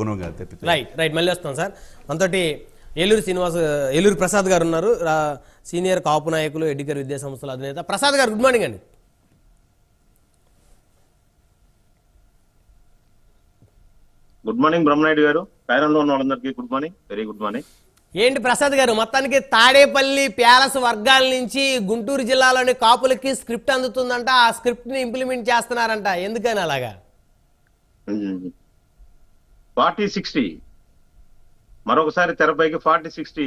గుణంగా తెప్పితే right right మళ్ళీ వస్తాం sir. మనతోటి ఏలూరు శ్రీనివాస్ ఏలూరు ప్రసాద్ గారు ఉన్నారు. సీనియర్ కాపు నాయకులు ఎడ్యుకేర్ విద్యా సంస్థల అధినేత. ప్రసాద్ గారు గుడ్ మార్నింగ్ అండి. Good morning Brahmanayudu garu. పేరంలో ఉన్న వాళ్ళందరికీ good morning. Very good morning. ఏంటి ప్రసాద్ గారు? మొత్తానికి తాడేపల్లి ప్యాలెస్ వర్గాల నుంచి గుంటూరు జిల్లాలోని కాపులకి స్క్రిప్ట్ అందుతుందంట. ఆ స్క్రిప్ట్ని ఇంప్లిమెంట్ చేస్తున్నారంట. ఎందుకని అలాగా? Forty sixty. మరొకసారి తెరపైకి ఫార్టీ సిక్స్టీ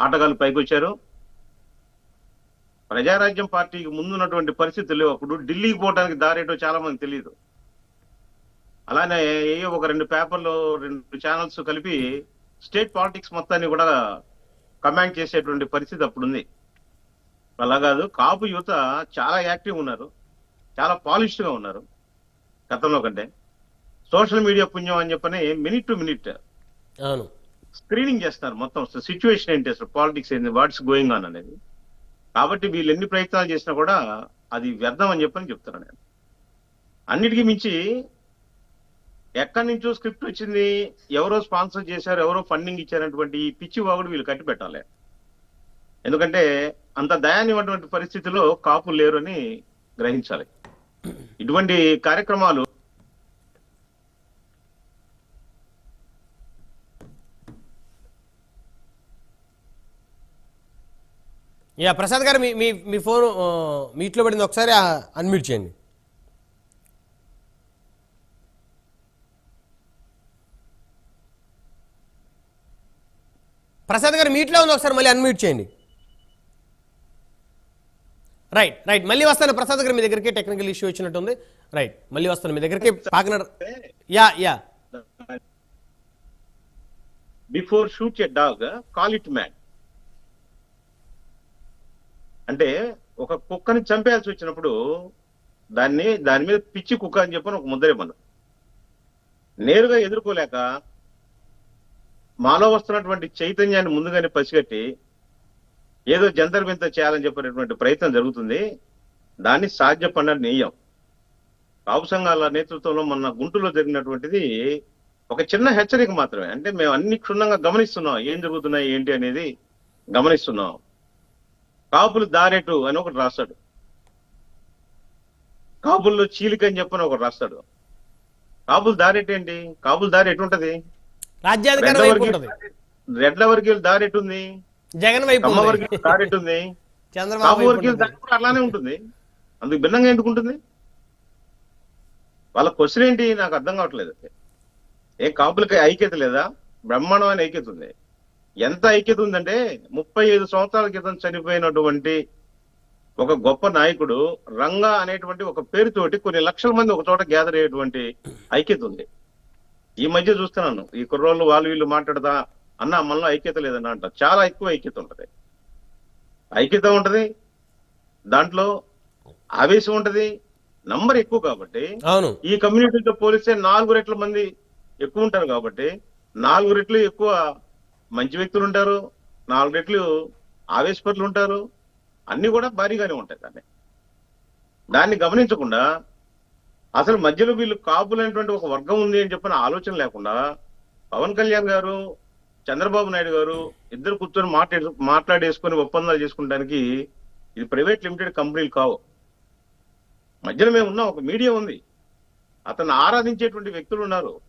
ఆటగాళ్ళు పైకి వచ్చారు ప్రజారాజ్యం పార్టీకి ముందున్నటువంటి పరిస్థితులు అప్పుడు ఢిల్లీకి పోవడానికి దారేటో చాలా మంది తెలియదు అలానే ఏ ఒక రెండు పేపర్లు రెండు ఛానల్స్ కలిపి స్టేట్ పాలిటిక్స్ మొత్తాన్ని కూడా కమాండ్ చేసేటువంటి పరిస్థితి అప్పుడు ఉంది అలా కాదు కాపు యువత చాలా యాక్టివ్ ఉన్నారు. చాలా పాలిష్డ్గా ఉన్నారు. గతంలో కంటే. సోషల్ మీడియా పుణ్యం అని చెప్పని మినిట్ టు మినిట్ అవును. స్క్రీనింగ్ చేస్తున్నారు మొత్తం. సిచ్యువేషన్ ఏంటి అసలు? పాలిటిక్స్ ఏంటి వాట్స్ గోయింగ్ ఆన్ అనేది. కాబట్టి వీళ్ళు ఎన్ని ప్రయత్నాలు చేసినా కూడా అది వ్యర్థం అని చెప్పని చెప్తున్నాను నేను. అన్నిటికీ మించి ఎక్కడి నుంచో స్క్రిప్ట్ వచ్చింది ఎవరో స్పాన్సర్ చేశారు ఎవరో ఫండింగ్ ఇచ్చారన్నటువంటి ఈ పిచ్చి వాగుడు వీళ్ళు కట్టి పెట్టాలి. ఎందుకంటే అంత దయాన్యమైనటువంటి పరిస్థితిలో కాపులు లేరు అని గ్రహించాలి. ఇటువంటి కార్యక్రమాలు యా ప్రసాద్ గారు మీ మీ మీ ఫోన్ మీట్లో పడింది ఒకసారి అన్మ్యూట్ చేయండి. ప్రసాద్ గారు మీట్లో ఉంది ఒకసారి మళ్ళీ అన్మ్యూట్ చేయండి. రైట్ రైట్ మళ్ళీ వస్తాను. ప్రసాద్ గారు మీ దగ్గరికి టెక్నికల్ ఇష్యూ వచ్చినట్టుంది. రైట్ మళ్ళీ వస్తాను. మీ దగ్గరికి పాకనర్ yeah yeah. Before shoot a dog call it man అంటే ఒక కుక్కని చంపేయాల్సి వచ్చినప్పుడు దాన్ని దాని మీద పిచ్చి కుక్క అని చెప్పని ఒక ముద్రే మనం నేరుగా ఎదుర్కోలేక మాలో వస్తున్నటువంటి చైతన్యాన్ని ముందుగానే పసిగట్టి ఏదో జంతర్ వింత చేయాలని చెప్పినటువంటి ప్రయత్నం జరుగుతుంది. దాన్ని సాధ్యపడిన నెయ్యం కాపు సంఘాల నేతృత్వంలో మొన్న గుంటూరులో జరిగినటువంటిది ఒక చిన్న హెచ్చరిక మాత్రమే. అంటే మేము అన్ని క్షుణ్ణంగా గమనిస్తున్నాం. ఏం జరుగుతున్నాయి ఏంటి అనేది గమనిస్తున్నాం. కాపులు దారెటు అని ఒకటి రాస్తాడు. కాపుల్లో చీలిక అని చెప్పని ఒకటి రాస్తాడు. కాపులు దారెటు ఏంటి? కాపులు దారి ఎటు ఉంటది. రాజ్యాధికారం రెడ్ల వర్గీయుల దారి జగన్ వైపు దారి కాపు వర్గీయుల కూడా అలానే ఉంటుంది. అందుకు భిన్నంగా ఎందుకు ఉంటుంది? వాళ్ళ క్వశ్చన్ ఏంటి? నాకు అర్థం కావట్లేదు. ఏ కాపులకి ఐక్యత లేదా? బ్రహ్మాండమైన ఐక్యత ఉంది. ఎంత ఐక్యత ఉందంటే ముప్పై ఐదు సంవత్సరాల క్రితం చనిపోయినటువంటి ఒక గొప్ప నాయకుడు రంగా అనేటువంటి ఒక పేరుతోటి కొన్ని లక్షల మంది ఒక చోట గ్యాదర్ అయ్యేటువంటి ఐక్యత ఉంది. ఈ మధ్య చూస్తున్నాను. ఈ కుర్రోళ్ళు వాళ్ళు వీళ్ళు మాట్లాడదా అన్న మనలో ఐక్యత లేదన్న అంట చాలా ఎక్కువ ఐక్యత ఉంటది. ఐక్యత ఉంటది. దాంట్లో ఆవేశం ఉంటది. నంబర్ ఎక్కువ కాబట్టి ఈ కమ్యూనిటీతో పోలిస్తే నాలుగు రెట్ల మంది ఎక్కువ ఉంటారు కాబట్టి నాలుగు రెట్లు ఎక్కువ మంచి వ్యక్తులు ఉంటారు నాలుగు రెట్లు ఆవేశపరులు ఉంటారు అన్ని కూడా భారీగానే ఉంటాయి దాన్ని. దాన్ని గమనించకుండా అసలు మధ్యలో వీళ్ళు కాపులైనటువంటి ఒక వర్గం ఉంది అని చెప్పిన ఆలోచన లేకుండా పవన్ కళ్యాణ్ గారు చంద్రబాబు నాయుడు గారు ఇద్దరు కూర్చొని మాట్లాడే మాట్లాడేసుకొని ఒప్పందాలు చేసుకుంటానికి ఇది ప్రైవేట్ లిమిటెడ్ కంపెనీలు కావు. మధ్యలో మేము ఉన్నాం ఒక మీడియా ఉంది. అతను ఆరాధించేటువంటి వ్యక్తులు ఉన్నారు.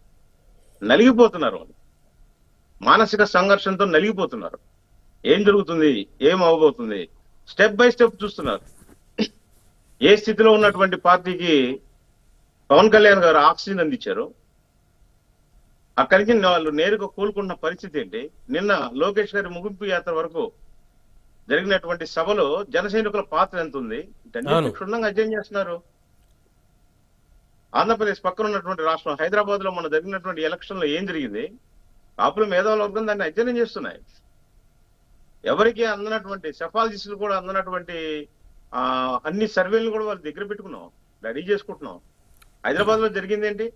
నలిగిపోతున్నారు వాళ్ళు. మానసిక సంఘర్షణతో నలిగిపోతున్నారు. ఏం జరుగుతుంది? ఏం అవబోతుంది? స్టెప్ బై స్టెప్ చూస్తున్నారు. ఏ స్థితిలో ఉన్నటువంటి పార్టీకి పవన్ కళ్యాణ్ గారు ఆక్సిజన్ అందించారు? అక్కడి నుంచి వాళ్ళు నేరుగా కోలుకున్న పరిస్థితి ఏంటి? నిన్న లోకేష్ గారి ముగింపు యాత్ర వరకు జరిగినటువంటి సభలో జన సైనికుల పాత్ర ఎంత ఉంది. క్షుణ్ణంగా అధ్యయనం చేస్తున్నారు. ఆంధ్రప్రదేశ్ పక్కన ఉన్నటువంటి రాష్ట్రం హైదరాబాద్లో మొన్న జరిగినటువంటి ఎలక్షన్లో ఏం జరిగింది? కాపుల మేధావుల దాన్ని అధ్యయనం చేస్తున్నాయి. ఎవరికి అందనటువంటి సెఫాలజిస్టులు కూడా అందనటువంటి అన్ని సర్వేలు కూడా వాళ్ళ దగ్గర పెట్టుకున్నాం. రెడీ చేసుకుంటున్నాం. హైదరాబాద్లో జరిగింది ఏంటి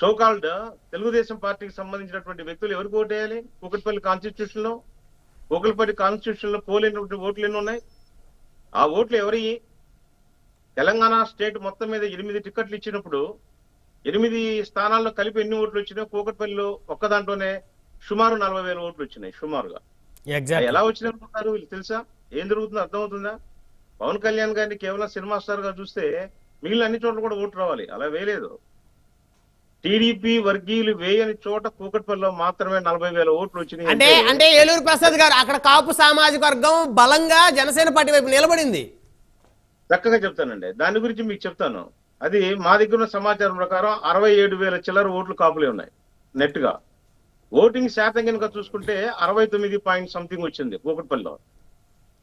సోకాల్డ్ తెలుగుదేశం పార్టీకి సంబంధించినటువంటి వ్యక్తులు ఎవరికి ఓటేయాలి? కూకట్పల్లి కాన్స్టిట్యూషన్లో కూకట్పల్లి కాన్స్టిట్యూషన్లో పోలేనటువంటి ఓట్లు ఎన్ని ఉన్నాయి? ఆ ఓట్లు ఎవరి తెలంగాణ స్టేట్ మొత్తం మీద ఎనిమిది టికెట్లు ఇచ్చినప్పుడు ఎనిమిది స్థానాల్లో కలిపి ఎన్ని ఓట్లు వచ్చినాయి కూకట్పల్లిలో ఒక్క దాంట్లోనే సుమారు నలభై వేల ఓట్లు వచ్చినాయి సుమారుగా. ఎలా వచ్చినాయి అనుకుంటారు వీళ్ళు తెలుసా? ఏం జరుగుతుందో అర్థమవుతుందా? పవన్ కళ్యాణ్ గారిని కేవలం సినిమా స్టార్గా చూస్తే మిగిలిన అన్ని చోట్ల కూడా ఓటు రావాలి అలా వేయలేదు. టీడీపీ వర్గీయులు వేయని చోట కూకట్పల్లిలో మాత్రమే నలభై వేల ఓట్లు వచ్చినాయి అంటే అంటే ఏలూరు ప్రసాద్ గారు అక్కడ కాపు సామాజిక వర్గం బలంగా జనసేన పార్టీ వైపు నిలబడింది. చక్కగా చెప్తానండి. దాని గురించి మీకు చెప్తాను. అది మా దగ్గర ఉన్న సమాచారం ప్రకారం అరవై ఏడు వేల చిల్లర ఓట్లు కాపులే ఉన్నాయి నెట్గా. ఓటింగ్ శాతం కనుక చూసుకుంటే అరవై తొమ్మిది పాయింట్ సంథింగ్ వచ్చింది కూకట్పల్లిలో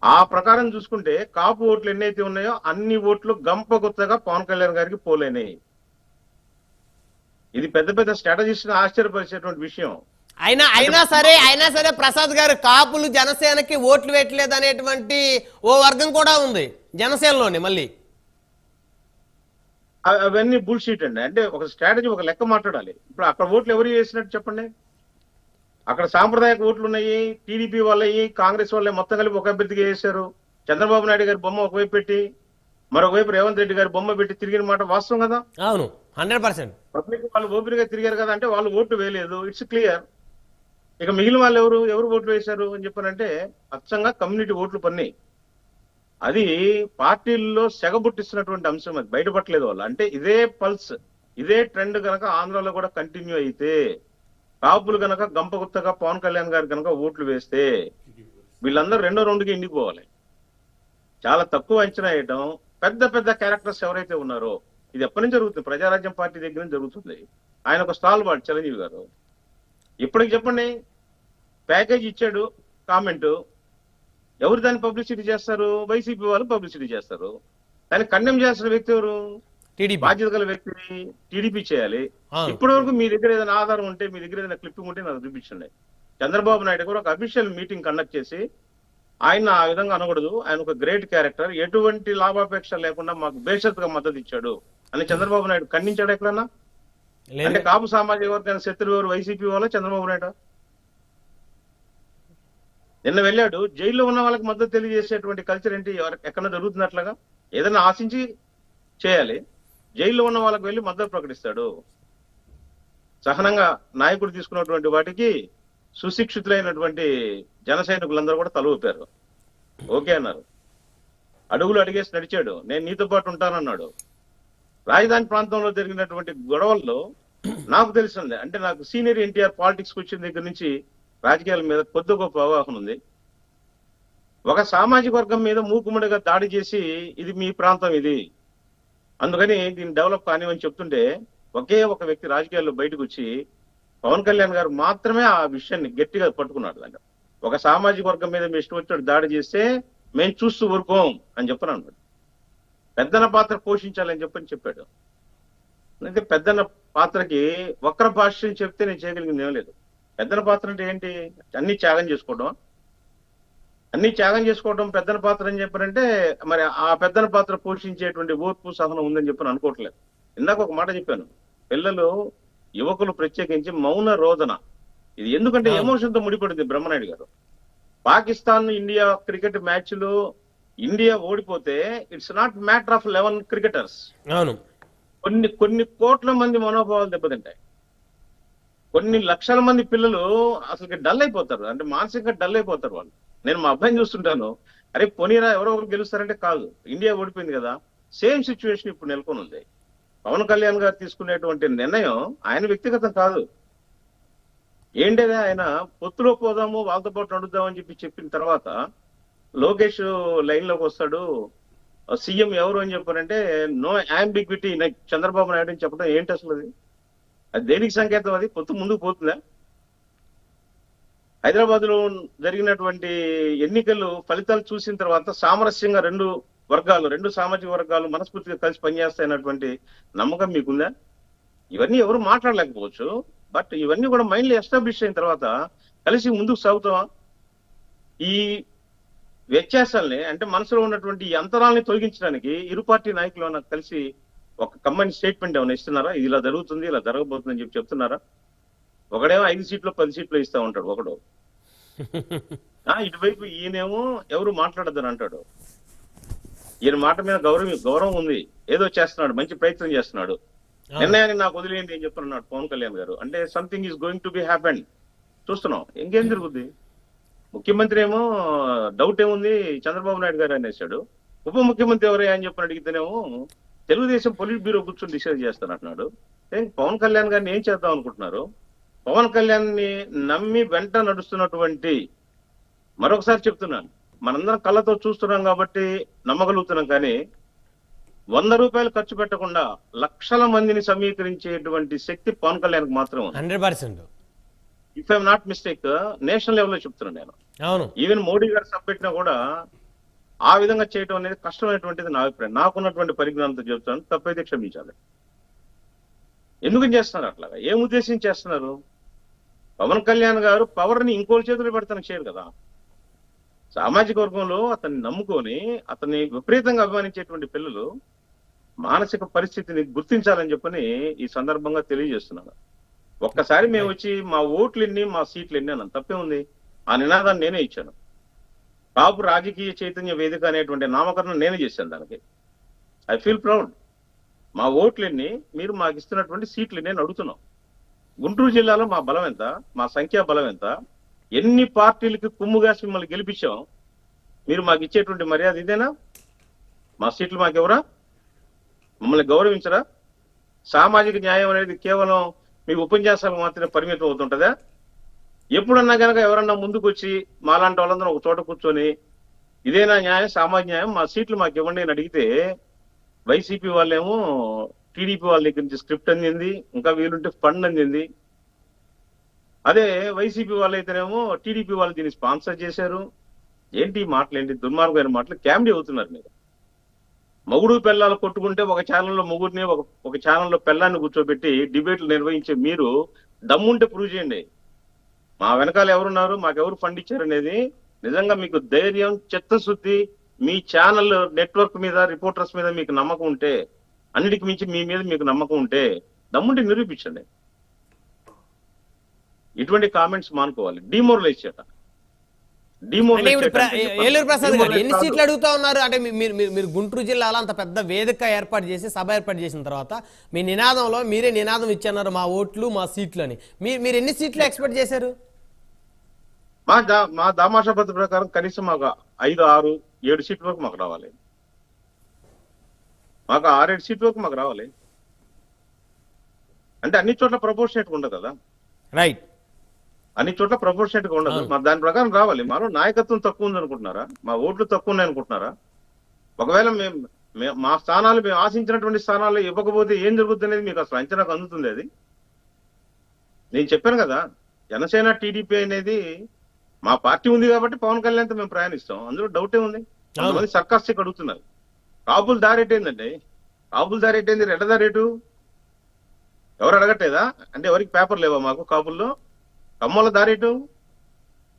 ఆ ప్రకారం చూసుకుంటే కాపు ఓట్లు ఎన్నైతే ఉన్నాయో అన్ని ఓట్లు గంప గుత్తగా పవన్ కళ్యాణ్ గారికి పోలేనాయి. ఇది పెద్ద పెద్ద స్ట్రాటజిస్ట్ ఆశ్చర్యపరిచేటువంటి విషయం. అయినా అయినా సరే అయినా సరే ప్రసాద్ గారు కాపులు జనసేనకి ఓట్లు వేయట్లేదు అనేటువంటి ఓ వర్గం కూడా ఉంది జనసేనలోని మళ్ళీ. అవన్నీ బుల్షీట్ అండి. అంటే ఒక స్ట్రాటజీ ఒక లెక్క మాట్లాడాలి. ఇప్పుడు అక్కడ ఓట్లు ఎవరు చేసినట్టు చెప్పండి? అక్కడ సాంప్రదాయక ఓట్లు ఉన్నాయి టీడీపీ వాళ్ళవి కాంగ్రెస్ వాళ్ళే మొత్తం కలిపి ఒక అభ్యర్థికి వేశారు చంద్రబాబు నాయుడు గారి బొమ్మ ఒకవైపు పెట్టి మరొకవైపు రేవంత్ రెడ్డి గారి బొమ్మ పెట్టి తిరిగిన మాట వాస్తవం కదా? అవును. Hundred percent. పబ్లిక్ వాళ్ళు ఓపెన్గా తిరిగారు కదా అంటే వాళ్ళు ఓట్లు వేయలేదు. It's clear. ఇక మిగిలిన వాళ్ళు ఎవరు ఎవరు ఓట్లు వేశారు అని చెప్పారంటే అచ్చంగా కమ్యూనిటీ ఓట్లు పన్నాయి. అది పార్టీల్లో సెగబుట్టిస్తున్నటువంటి అంశం అది. బయటపడలేదు వాళ్ళు. అంటే ఇదే పల్స్ ఇదే ట్రెండ్ కనుక ఆంధ్రాలో కూడా కంటిన్యూ అయితే కాపులు గనక గంపగుత్తగా పవన్ కళ్యాణ్ గారు గనక ఓట్లు వేస్తే వీళ్ళందరూ రెండో రౌండ్కి ఎండిపోవాలి. చాలా తక్కువ అంచనా వేయటం పెద్ద పెద్ద క్యారెక్టర్స్ ఎవరైతే ఉన్నారో ఇది ఎప్పటి నుంచి జరుగుతుంది? ప్రజారాజ్యం పార్టీ దగ్గర నుంచి జరుగుతుంది. ఆయన ఒక స్టాల్ వాడు చిరంజీవి గారు. ఇప్పటికి చెప్పండి. ప్యాకేజ్ ఇచ్చాడు కామెంట్. ఎవరు దాన్ని పబ్లిసిటీ చేస్తారు? వైసీపీ వాళ్ళు పబ్లిసిటీ చేస్తారు. దాన్ని కండెమ్ చేస్తున్న వ్యక్తి ఎవరు? బాధ్యత గల వ్యక్తిని టీడీపీ చేయాలి. ఇప్పటి వరకు మీ దగ్గర ఏదైనా ఆధారం ఉంటే మీ దగ్గర ఏదైనా క్లిప్పింగ్ ఉంటే నాకు చూపించండి. చంద్రబాబు నాయుడు కూడా ఒక అఫీషియల్ మీటింగ్ కండక్ట్ చేసి ఆయన ఆ విధంగా అనకూడదు. ఆయన ఒక గ్రేట్ క్యారెక్టర్ ఎటువంటి లాభాపేక్ష లేకుండా మాకు బేషత్తుగా మద్దతు ఇచ్చాడు. అని చంద్రబాబు నాయుడు ఖండించాడు ఎక్కడన్నా? అంటే కాపు సామాజిక వర్గానికి శత్రువు ఎవరు? వైసీపీ వాళ్ళ? చంద్రబాబు నాయుడు? నిన్న వెళ్ళాడు. జైల్లో ఉన్న వాళ్ళకి మద్దతు తెలియజేసేటువంటి కల్చర్ ఏంటి? ఎక్కడ జరుగుతున్నట్లుగా? ఏదైనా ఆశించి చేయాలి. జైల్లో ఉన్న వాళ్ళకి వెళ్ళి మద్దతు ప్రకటిస్తాడు. సహనంగా నాయకుడు తీసుకున్నటువంటి వాటికి సుశిక్షితులైనటువంటి జన సైనికులందరూ కూడా తల ఊపారు. ఓకే అన్నారు. అడుగులు అడిగేసి నడిచాడు. నేను నీతో పాటు ఉంటానన్నాడు. రాజధాని ప్రాంతంలో జరిగినటువంటి గొడవల్లో నాకు తెలిసింది. అంటే నాకు సీనియర్ ఎన్టీఆర్ పాలిటిక్స్ వచ్చిన దగ్గర నుంచి రాజకీయాల మీద కొద్ది గొప్ప అవగాహన ఉంది. ఒక సామాజిక వర్గం మీద మూకుముడిగా దాడి చేసి ఇది మీ ప్రాంతం ఇది. అందుకని దీన్ని డెవలప్ కానివని చెప్తుంటే ఒకే ఒక వ్యక్తి రాజకీయాల్లో బయటకు వచ్చి పవన్ కళ్యాణ్ గారు మాత్రమే ఆ విషయాన్ని గట్టిగా పట్టుకున్నాడు దాంట్లో ఒక సామాజిక వర్గం మీద మీ ఇష్టం వచ్చినట్టు దాడి చేస్తే మేము చూస్తూ ఊరుకోం అని చెప్పని అన్నాడు. పెద్దన పాత్ర పోషించాలని చెప్పని చెప్పాడు. అంటే పెద్దన్న పాత్రకి వక్ర భాష్యం చెప్తే నేను చేయగలిగింది ఏం లేదు. పెద్దన పాత్ర అంటే ఏంటి? అన్ని త్యాగం చేసుకోవడం. అన్ని త్యాగం చేసుకోవడం పెద్దన పాత్ర అని చెప్పారంటే మరి ఆ పెద్దన పాత్ర పోషించేటువంటి ఓర్పు సహనం ఉందని చెప్పని అనుకోవట్లేదు. ఇందాక ఒక మాట చెప్పాను. పిల్లలు యువకులు ప్రత్యేకించి మౌన రోదన. ఇది ఎందుకంటే. ఎమోషన్తో ముడిపడింది బ్రహ్మనాయుడు గారు. పాకిస్తాన్ ఇండియా క్రికెట్ మ్యాచ్లో ఇండియా ఓడిపోతే it's not matter of eleven cricketers. అవును. కొన్ని కొన్ని కోట్ల మంది మనోభావాలు దెబ్బతింటాయి. కొన్ని లక్షల మంది పిల్లలు అసలు డల్ అయిపోతారు. అంటే మానసికంగా డల్ అయిపోతారు వాళ్ళు. నేను మా అబ్బాయిని చూస్తుంటాను. అరే పోనీరా ఎవరో ఒకరు గెలుస్తారంటే కాదు. ఇండియా ఓడిపోయింది కదా. సేమ్ సిచ్యువేషన్ ఇప్పుడు నెలకొని ఉంది. పవన్ కళ్యాణ్ గారు తీసుకునేటువంటి నిర్ణయం ఆయన వ్యక్తిగతం కాదు. ఏంటనే ఆయన? పొత్తులో పోదాము వాళ్ళతో పాటు నడుద్దామని చెప్పి చెప్పిన తర్వాత లోకేష్ లైన్లోకి వస్తాడు. సీఎం ఎవరు అని చెప్పారంటే నో అంబిగ్విటీ చంద్రబాబు నాయుడు అని చెప్పడం ఏంటి అసలు అది? అది దేనికి సంకేతం అది? పొత్తు ముందుకు పోతుందా? హైదరాబాద్లో జరిగినటువంటి ఎన్నికలు ఫలితాలు చూసిన తర్వాత సామరస్యంగా రెండు వర్గాలు రెండు సామాజిక వర్గాలు మనస్ఫూర్తిగా కలిసి పనిచేస్తాయన్నటువంటి నమ్మకం మీకుందా? ఇవన్నీ ఎవరు మాట్లాడలేకపోవచ్చు బట్ ఇవన్నీ కూడా మైండ్లో ఎస్టాబ్లిష్ అయిన తర్వాత కలిసి ముందుకు సాగుతామా ఈ వ్యత్యాసాలని అంటే మనసులో ఉన్నటువంటి ఈ అంతరాలని తొలగించడానికి ఇరు పార్టీ నాయకులు కలిసి ఒక కమ్మని స్టేట్మెంట్ ఏమైనా ఇస్తున్నారా? ఇది ఇలా జరుగుతుంది ఇలా జరగబోతుంది అని చెప్పి చెప్తున్నారా? ఒకడేమో ఐదు సీట్లు పది సీట్లు ఇస్తా ఉంటాడు ఒకడు. ఆ ఇటువైపు ఈయనేమో ఎవరు మాట్లాడద్దని అంటాడు. ఈయన మాట మీద గౌరవం గౌరవం ఉంది. ఏదో చేస్తున్నాడు మంచి ప్రయత్నం చేస్తున్నాడు. నిర్ణయాన్ని నాకు వదిలేయండి ఏం చెప్తున్నాడు పవన్ కళ్యాణ్ గారు. అంటే something is going to be happen చూస్తున్నాం ఇంకేం జరుగుద్ది? ముఖ్యమంత్రి ఏమో డౌట్ ఏముంది చంద్రబాబు నాయుడు గారు అనేసాడు ఉప ముఖ్యమంత్రి ఎవరయ్యా అని చెప్పని అడిగితేనేమో తెలుగుదేశం పొలిట్ బ్యూరో కూర్చొని డిసైడ్ చేస్తానంటున్నాడు. పవన్ కళ్యాణ్ గారిని ఏం చేద్దాం అనుకుంటున్నారు? పవన్ కళ్యాణ్ని నమ్మి వెంట నడుస్తున్నటువంటి మరొకసారి చెప్తున్నాను. మనందరం కళ్ళతో చూస్తున్నాం కాబట్టి నమ్మగలుగుతున్నాం కానీ వంద రూపాయలు ఖర్చు పెట్టకుండా లక్షల మందిని సమీకరించేటువంటి శక్తి పవన్ కళ్యాణ్కి మాత్రం hundred percent. If I'm not mistake national లెవెల్లో చెప్తున్నాను నేను. ఈవెన్ మోడీ గారు సబ్మిట్నా కూడా ఆ విధంగా చేయడం అనేది కష్టమైనటువంటిది నా అభిప్రాయం. నాకున్నటువంటి పరిజ్ఞానంతో చెప్తాను తప్పైతే క్షమించాలి. ఎందుకు చేస్తున్నారు అట్లాగా? ఏం ఉద్దేశం చేస్తున్నారు? పవన్ కళ్యాణ్ గారు పవర్ని ఇంకోటి చేతులు పెడతాను చేయరు కదా. సామాజిక వర్గంలో అతన్ని నమ్ముకొని అతన్ని విపరీతంగా అభిమానించేటువంటి పిల్లలు మానసిక పరిస్థితిని గుర్తించాలని చెప్పని ఈ సందర్భంగా తెలియజేస్తున్నాను. ఒక్కసారి మేము వచ్చి మా ఓట్లు ఎన్ని మా సీట్లు ఎన్ని అన్నాను. తప్పే ఉంది. ఆ నినాదాన్ని నేనే ఇచ్చాను. కాపు రాజకీయ చైతన్య వేదిక అనేటువంటి నామకరణం నేనే చేశాను దానికి. ఐ ఫీల్ ప్రౌడ్ మా ఓట్లన్నీ మీరు మాకు ఇస్తున్నటువంటి సీట్లు నేను అడుగుతున్నాం. గుంటూరు జిల్లాలో మా బలం ఎంత? మా సంఖ్యా బలం ఎంత? ఎన్ని పార్టీలకి కుమ్ముగా మిమ్మల్ని గెలిపించాం? మీరు మాకు ఇచ్చేటువంటి మర్యాద ఇదేనా? మా సీట్లు మాకెవరా మమ్మల్ని గౌరవించరా? సామాజిక న్యాయం అనేది కేవలం మీ ఉపన్యాసాలకు మాత్రమే పరిమితం అవుతుంటదా? ఎప్పుడన్నా కనుక ఎవరన్నా ముందుకు వచ్చి మాలాంటి వాళ్ళందరూ ఒక చోట కూర్చొని ఇదేనా న్యాయం సామాజిక న్యాయం మా సీట్లు మాకు ఇవ్వండి అని అడిగితే వైసీపీ వాళ్ళేమో టీడీపీ వాళ్ళ దగ్గర నుంచి స్క్రిప్ట్ అందింది ఇంకా వీలుంటే ఫండ్ అందింది. అదే వైసీపీ వాళ్ళైతేనేమో టీడీపీ వాళ్ళు దీన్ని స్పాన్సర్ చేశారు. ఏంటి మాటలు? ఏంటి దుర్మార్గమైన మాటలు? క్యామిడీ అవుతున్నారు మీరు. మొగుడు పెళ్ళాలు కొట్టుకుంటే ఒక ఛానల్లో మొగుడిని ఒక ఒక ఛానల్లో పెళ్ళాన్ని కూర్చోబెట్టి డిబేట్లు నిర్వహించే మీరు దమ్ముంటే ప్రూవ్ చేయండి. మా వెనకాల ఎవరున్నారు? మాకెవరు ఫండ్ ఇచ్చారు అనేది నిజంగా మీకు ధైర్యం చిత్తశుద్ధి మీ ఛానల్ నెట్వర్క్ మీద రిపోర్టర్స్ మీద మీకు నమ్మకం ఉంటే అన్నిటికి మించి మీ మీద మీకు నమ్మకం ఉంటే దమ్ముంటే నిరూపించండి. ఇటువంటి కామెంట్స్ మానుకోవాలి. డిమోరలైజ్ చేయట ఏలూరు ప్రసాద్ గారు ఎన్ని. సీట్లు అడుగుతా ఉన్నారు? అంటే మీరు మీరు- గుంటూరు జిల్లాలో అంత పెద్ద వేదిక ఏర్పాటు చేసి సభ ఏర్పాటు చేసిన తర్వాత మీ నినాదంలో మీరే నినాదం ఇచ్చన్నారు మా ఓట్లు మా సీట్లు అని మీరు ఎన్ని సీట్లు ఎక్స్పెక్ట్ చేశారు? మా దా మా దామాషా పద్ధతి ప్రకారం కనీసం మాకు ఐదు ఆరు ఏడు సీట్ల వరకు మాకు రావాలి. మాకు ఆరేడు సీట్ల వరకు మాకు రావాలి. అంటే అన్ని చోట్ల ప్రపోర్షనేట్ ఉండదు కదా? రైట్ అన్ని చోట్ల ప్రపోర్షనేట్గా ఉండదు. మరి దాని ప్రకారం రావాలి. మాలో నాయకత్వం తక్కువ ఉంది అనుకుంటున్నారా? మా ఓట్లు తక్కువ ఉన్నాయి అనుకుంటున్నారా? ఒకవేళ మేము మా స్థానాలు మేము ఆశించినటువంటి స్థానాలు ఇవ్వకపోతే ఏం జరుగుతుంది అనేది మీకు అసలు అంచనాకు అందుతుంది అది? నేను చెప్పాను కదా జనసేన టీడీపీ అనేది మా పార్టీ ఉంది కాబట్టి పవన్ కళ్యాణ్తో మేము ప్రయాణిస్తాం. అందులో డౌటే ఉంది? కొంతమంది సర్కాస్టిక్ అడుగుతున్నారు. కాపుల దారేట్ ఏందండి? కాపుల దారేట్ ఏంది? రెడ్డ దారేటు? ఎవరు అడగట్లేదా? అంటే ఎవరికి పేపర్ లేవా మాకు కాపుల్లో? కమ్మల దారేటు?